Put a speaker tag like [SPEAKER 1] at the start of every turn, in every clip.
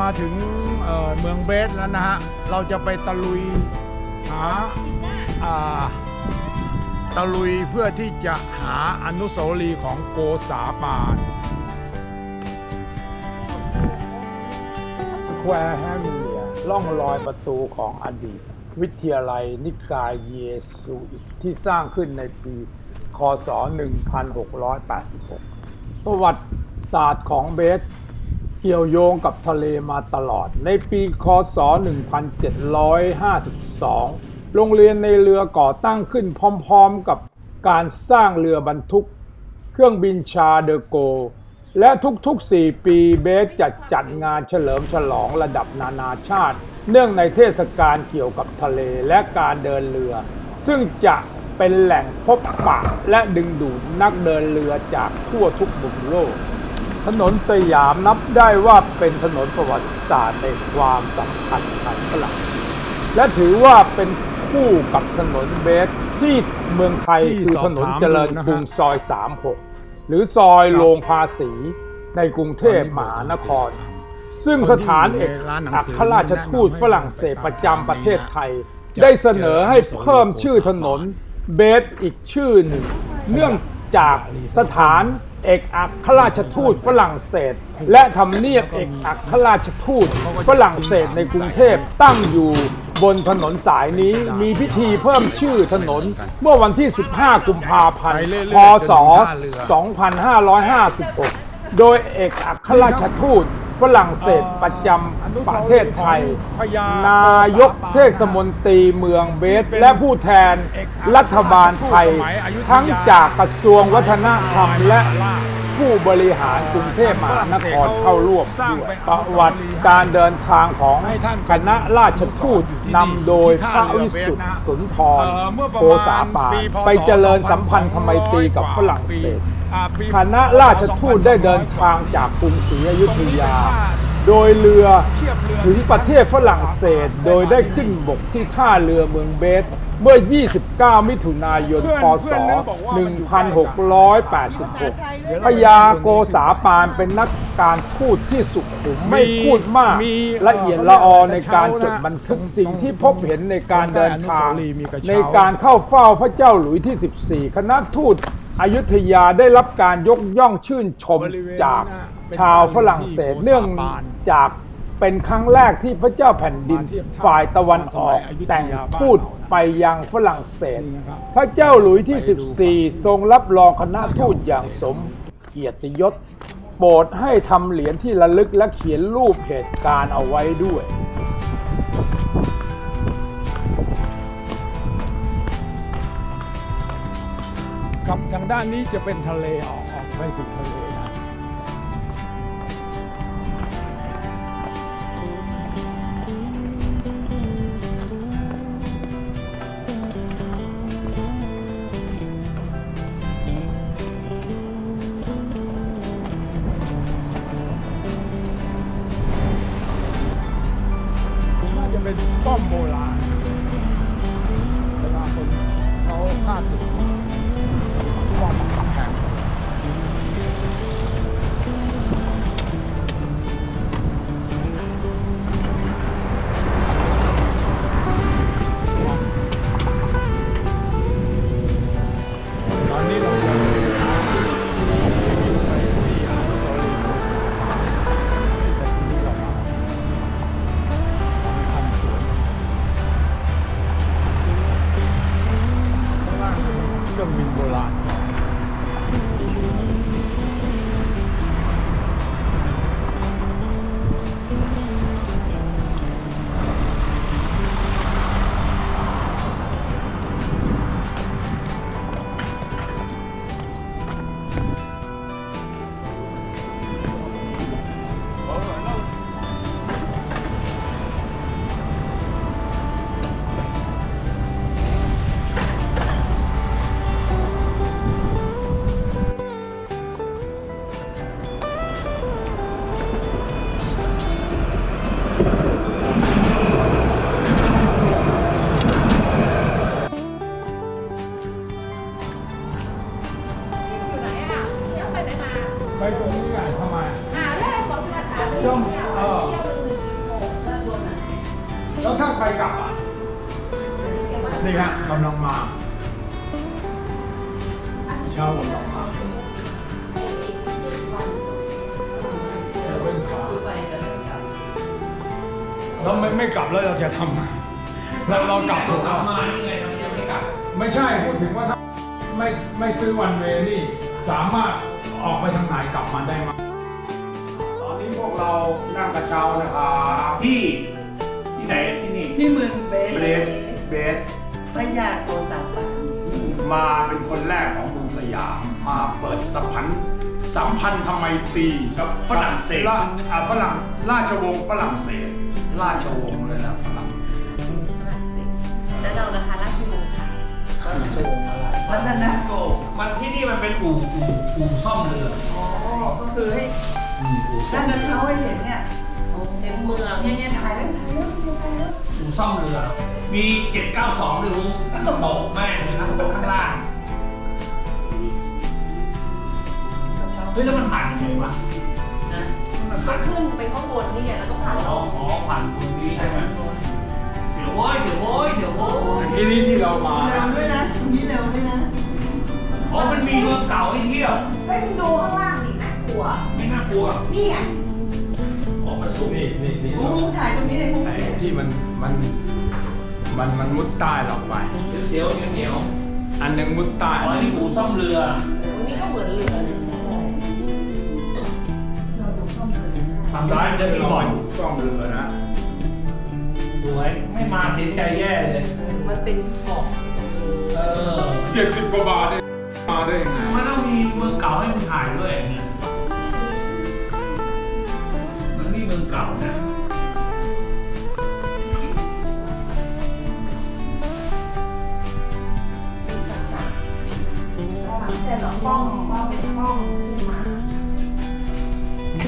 [SPEAKER 1] มาถึงเเมืองเบสแล้วนะฮะ เราจะไปตะลุยหาตะลุยเพื่อที่จะหาอนุสาวรีย์ของโกษาปานแควแฮมเลียล่องรอยประตูของอดีต วิทยาลัยนิกายเยซูอิตที่สร้างขึ้นในปี คศ 1686 ประวัติศาสตร์ของเบส เกี่ยวโยงกับทะเลมาตลอด ในปีคศ 1752 โรงเรียนในเรือก่อตั้งขึ้นพร้อมๆกับการสร้างเรือบรรทุก เครื่องบินชาเดโก และทุกๆ 4 ปีเบสจะจัดงานเฉลิมฉลองระดับนานาชาติ เนื่องในเทศกาลเกี่ยวกับทะเลและการเดินเรือ ซึ่งจะเป็นแหล่งพบปะและดึงดูดนักเดินเรือจากทั่วทุกมุมโลก ถนนสยามนับได้ว่าเป็นถนนประวัติศาสตร์ในความสำคัญทางฝรั่งและถือว่าเป็นคู่กับถนนเบสที่เมืองไทย
[SPEAKER 2] ที่
[SPEAKER 1] คือ
[SPEAKER 2] สอบ
[SPEAKER 1] ถนน
[SPEAKER 2] ถาม
[SPEAKER 1] เจริญ
[SPEAKER 2] ดูนะฮะ
[SPEAKER 1] กรุงซอย 36 หรือซอยโรงภาษีในกรุงเทพมหานคร ซึ่งสถานเอกอัครราชทูตฝรั่งเศสประจำประเทศไทย ได้เสนอให้เพิ่มชื่อถนนเบสอีกชื่อหนึ่ง เนื่องจากสถาน เอกอัครราชทูตฝรั่งเศส และทำเนียบเอกอัครราชทูตฝรั่งเศสในกรุงเทพตั้งอยู่บนถนนสายนี้มีพิธีเพิ่มชื่อถนน เมื่อวันที่ 15 กุมภาพันธ์
[SPEAKER 2] ไปเรื่อยๆ
[SPEAKER 1] พศ
[SPEAKER 2] จนถึงท่าเรือ
[SPEAKER 1] 2556 โดยเอกอัครราชทูต ฝรั่งเศสประจำประเทศไทย นายกเทศมนตรีเมืองเบส และผู้แทนรัฐบาลไทย ทั้งจากกระทรวงวัฒนธรรมและ ผู้บริหารกรุงเทพมหานครเข้าร่วมด้วยประวัติการเดินทางของคณะราชทูตนำโดยพระวิสุทธิสุนทรโกษาปานไปเจริญสัมพันธไมตรีกับฝรั่งเศสคณะราชทูตได้เดินทางจากกรุงศรีอยุธยา โดยเรือถึงประเทศฝรั่งเศส โดยได้ขึ้นบกที่ท่าเรือเมืองเบส เมื่อ 29 มิถุนายน พศ 1686 พญาโกษาปานเป็นนักการทูตที่สุขุมไม่พูดมาก
[SPEAKER 2] มี
[SPEAKER 1] ละเอียดละออในการจดบันทึกสิ่งที่พบเห็นในการเดินทาง ในการเข้าเฝ้าพระเจ้าหลุยที่ 14 คณะทูตอยุธยาได้รับการยกย่องชื่นชมจากชาวฝรั่งเศสเนื่องจากเป็นครั้งแรกที่พระเจ้าแผ่นดินฝ่ายตะวันออกแต่งทูต ไปยังฝรั่งเศส พระเจ้าหลุยที่ 14 ทรงรับรองคณะทูตอย่างสมเกียรติยศ โปรดให้ทำเหรียญที่ระลึกและเขียนรูปเหตุการณ์เอาไว้ด้วยกับทางด้านนี้จะเป็นทะเลออกออกไปถึงทะเล จ นี่
[SPEAKER 3] ฮะกำลังมาเช้ากำลังมาเว้นขาเราไม่ไม่กลับแล้วเราจะทำไงเราเรากลับถูก
[SPEAKER 2] กลั
[SPEAKER 3] ป่ะ
[SPEAKER 2] บมานี่ไงทำไมยังไม่กลับ
[SPEAKER 3] ไม่ใช่พูดถึงว่าถ้าไม่ไม่ซื้อวันเวนี่สามารถออกไปทางไหนกลับมาได้ไหมตอนนี้พวกเรานั่งกระเช้านะครับ
[SPEAKER 2] ที่ที่ไหนที่นี่
[SPEAKER 4] ที่เมืองเบส
[SPEAKER 3] เบสเบส
[SPEAKER 4] พญาโกษาปาน
[SPEAKER 3] มาเป็นคนแรกของเมืองสยาม มาเปิดสัมพันธ์สัมพันธไมตรี
[SPEAKER 2] กับฝรั่งเศส
[SPEAKER 3] ราอ่าฝรั่งราชวงศ์ฝรั่งเศส ราชวงศ์เลยนะฝรั่งเศส
[SPEAKER 5] ฝรั่งเศสแล้วเรานะคะราชวงศ์ไทย
[SPEAKER 3] ราชวงศ์อะไร
[SPEAKER 4] พัฒนาโก
[SPEAKER 2] มันที่นี่มันเป็นอู่อู่อู่ซ่อมเรือ
[SPEAKER 4] อ๋อก็คือให้
[SPEAKER 3] อืมกูชอ
[SPEAKER 4] นั่
[SPEAKER 3] บ
[SPEAKER 4] งกระเช้าให้เห็นเนี่ย
[SPEAKER 5] เต็มเมือง
[SPEAKER 4] เนี่ยเนี่ยถ่ายแล้วถ่ายแล้วถ่ายแล้ว
[SPEAKER 2] อู่ซ่อมเรือ มี792เลยลุงตกแม่งเลยครับข้างล่างเฮ้ยแล้วมันผ่านยังไงวะ
[SPEAKER 5] นะก็ขึ้นไปข้างบนนี่ไงแล้วก็ผ่าน
[SPEAKER 2] อ๋ออ๋อผ่านตรงนี้ใช่ไหมเดี๋ยวโว้ยเดี๋ยวโว้ยเดี๋ยวโว้ย
[SPEAKER 3] เมื่อกี้นี้ที่เรามา
[SPEAKER 4] เร็วด้วยนะตรงนี้เร็วด้วยนะ
[SPEAKER 2] อ๋อมันมีเมืองเก่าให้เที่ยว
[SPEAKER 5] ไม่ดูข้างล่างดิน่ากลัว
[SPEAKER 2] ไม่น่ากลัว
[SPEAKER 5] นี่ไง
[SPEAKER 2] อ๋อมันสูง
[SPEAKER 3] นี่นี่นี่
[SPEAKER 4] มุ้งมุ้งถ่ายตรงนี้เลยมุ้ง
[SPEAKER 3] ไอ้ที่มันมันมันมันมุดใต้เราไป
[SPEAKER 2] เสียวๆเหนียวเหนียว
[SPEAKER 3] อันหนึงมุดใต้
[SPEAKER 2] ๆอ๋อนี่อู่ซ่อมเรือ
[SPEAKER 5] วันนี้ก็เหมือนเรือเลย
[SPEAKER 2] ทำร้ายจะมีบ่อย
[SPEAKER 3] ซ่อมเรือนะ
[SPEAKER 2] สวยไม่มาเสียใจแย่เลย
[SPEAKER 5] มันเป็นเกาะ
[SPEAKER 2] เออ
[SPEAKER 3] เจ็ดสิบกว่าบาทเนี่ยมาได้ยังไง
[SPEAKER 2] มันต้องมีเมืองเก่าให้ ก่านะ
[SPEAKER 5] แต่ละป้องป้องเป็นป้องขึ้นมา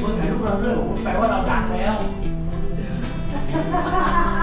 [SPEAKER 2] มึงถ่ายรูปเราด้วยเหรอแปลว่าเราดังแล้ว
[SPEAKER 5] เ